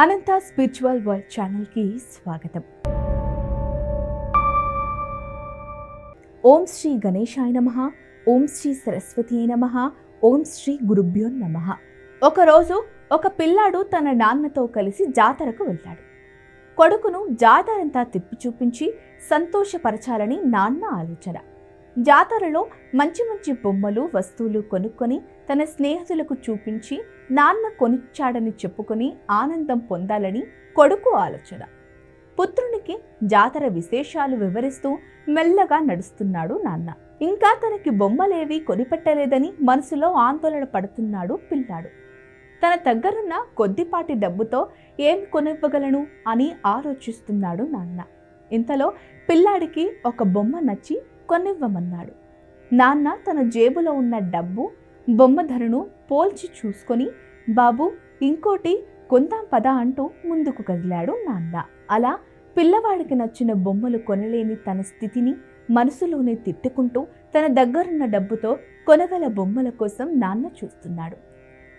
అనంత spiritual world ఛానల్కి స్వాగతం. ఓం శ్రీ గణేశాయ నమ ఓం శ్రీ సరస్వతి నమ ఓం శ్రీ గురుభ్యో నమ. ఒకరోజు ఒక పిల్లాడు తన నాన్నతో కలిసి జాతరకు వెళ్ళాడు. కొడుకును జాతరంతా తిప్పి చూపించి సంతోషపరచాలని నాన్న ఆలోచన. జాతరలో మంచి మంచి బొమ్మలు వస్తువులు కొనుక్కొని తన స్నేహితులకు చూపించి నాన్న కొనిచ్చాడని చెప్పుకొని ఆనందం పొందాలని కొడుకు ఆలోచన. పుత్రునికి జాతర విశేషాలు వివరిస్తూ మెల్లగా నడుస్తున్నాడు నాన్న. ఇంకా తనకి బొమ్మలేవి కొనిపెట్టలేదని మనసులో ఆందోళన పడుతున్నాడు పిల్లాడు. తన దగ్గరున్న కొద్దిపాటి డబ్బుతో ఏం కొనివ్వగలను అని ఆలోచిస్తున్నాడు నాన్న. ఇంతలో పిల్లాడికి ఒక బొమ్మ నచ్చి కొనివ్వమన్నాడు. నాన్న తన జేబులో ఉన్న డబ్బు బొమ్మ ధరను పోల్చి చూసుకొని బాబు ఇంకోటి కొందాం పద అంటూ ముందుకు కదిలాడు నాన్న. అలా పిల్లవాడికి నచ్చిన బొమ్మలు కొనలేని తన స్థితిని మనసులోనే తిట్టుకుంటూ తన దగ్గరున్న డబ్బుతో కొనగల బొమ్మల కోసం నాన్న చూస్తున్నాడు.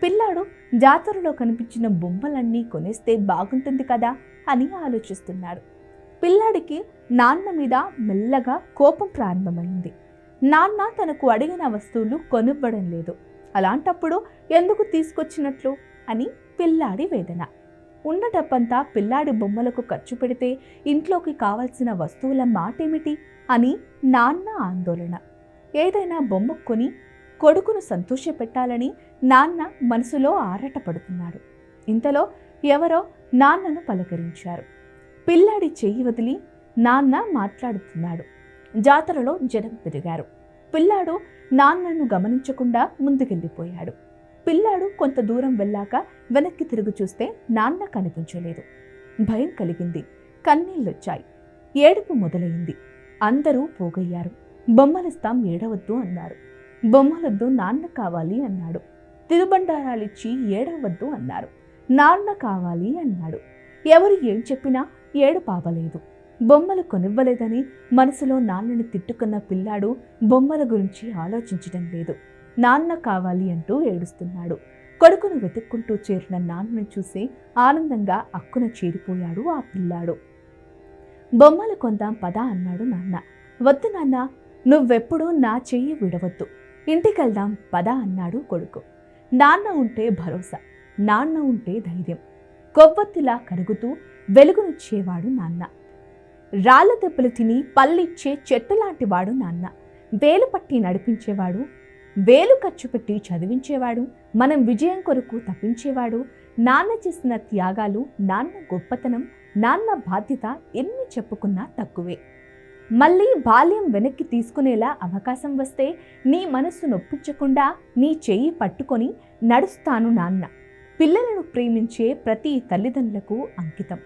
పిల్లాడు జాతరలో కనిపించిన బొమ్మలన్నీ కొనేస్తే బాగుంటుంది కదా అని ఆలోచిస్తున్నాడు. పిల్లాడికి నాన్న మీద మెల్లగా కోపం ప్రారంభమైంది. నాన్న తనకు అడిగిన వస్తువులు కొనివ్వడం లేదు. అలాంటప్పుడు ఎందుకు తీసుకొచ్చినట్లు? అని పిల్లాడి వేదన. ఉన్న డబ్బంతా పిల్లాడి బొమ్మలకు ఖర్చు పెడితే ఇంట్లోకి కావలసిన వస్తువుల మాటేమిటి? అని నాన్న ఆందోళన. ఏదైనా బొమ్మ కొని కొడుకును సంతోషపెట్టాలని నాన్న మనసులో ఆరాటపడుతున్నాడు. ఇంతలో ఎవరో నాన్నను పలకరించారు. పిల్లాడి చెయ్యి వదిలి నాన్న మాట్లాడుతున్నాడు. జాతరలో జనం పెరిగారు. పిల్లాడు నాన్నను గమనించకుండా ముందుకెళ్ళిపోయాడు. పిల్లాడు కొంత దూరం వెళ్ళాక వెనక్కి తిరిగి చూస్తే నాన్న కనిపించలేదు. భయం కలిగింది. కన్నీళ్ళొచ్చాయి. ఏడుపు మొదలైంది. అందరూ పోగయ్యారు. బొమ్మలిస్తాం ఏడవద్దు అన్నారు. బొమ్మలొద్దు నాన్న కావాలి అన్నాడు. తిరుబండారాలిచ్చి ఏడవద్దు అన్నారు. నాన్న కావాలి అన్నాడు. ఎవరు ఏం చెప్పినా ఏడు పాపలేదు బొమ్మలు కొనివ్వలేదని మనసులో నాన్నని తిట్టుకున్న పిల్లాడు బొమ్మల గురించి ఆలోచించడం లేదు. నాన్న కావాలి అంటూ ఏడుస్తున్నాడు. కొడుకును వెతుక్కుంటూ చేరిన నాన్నను చూసి ఆనందంగా అక్కున చేరిపోయాడు ఆ పిల్లాడు. బొమ్మలు కొందాం పదా అన్నాడు నాన్న. వద్దు నాన్న నువ్వెప్పుడూ నా చెయ్యి విడవద్దు. ఇంటికెళ్దాం పదా అన్నాడు కొడుకు. నాన్న ఉంటే భరోసా నాన్న ఉంటే ధైర్యం. కొవ్వొత్తిలా కరుగుతూ వెలుగునిచ్చేవాడు నాన్న. రాళ్ళ దెబ్బలు తిని పళ్ళిచ్చే చెట్టు లాంటివాడు నాన్న. వేలు పట్టి నడిపించేవాడు వేలు ఖర్చు పెట్టి చదివించేవాడు మనం విజయం కొరకు తప్పించేవాడు నాన్న చేసిన త్యాగాలు నాన్న గొప్పతనం నాన్న బాధ్యత ఎన్ని చెప్పుకున్నా తక్కువే. మళ్ళీ బాల్యం వెనక్కి తీసుకునేలా అవకాశం వస్తే నీ మనస్సు నొప్పించకుండా నీ చెయ్యి పట్టుకొని నడుస్తాను నాన్న. పిల్లలను ప్రేమించే ప్రతి తల్లిదండ్రులకు అంకితం.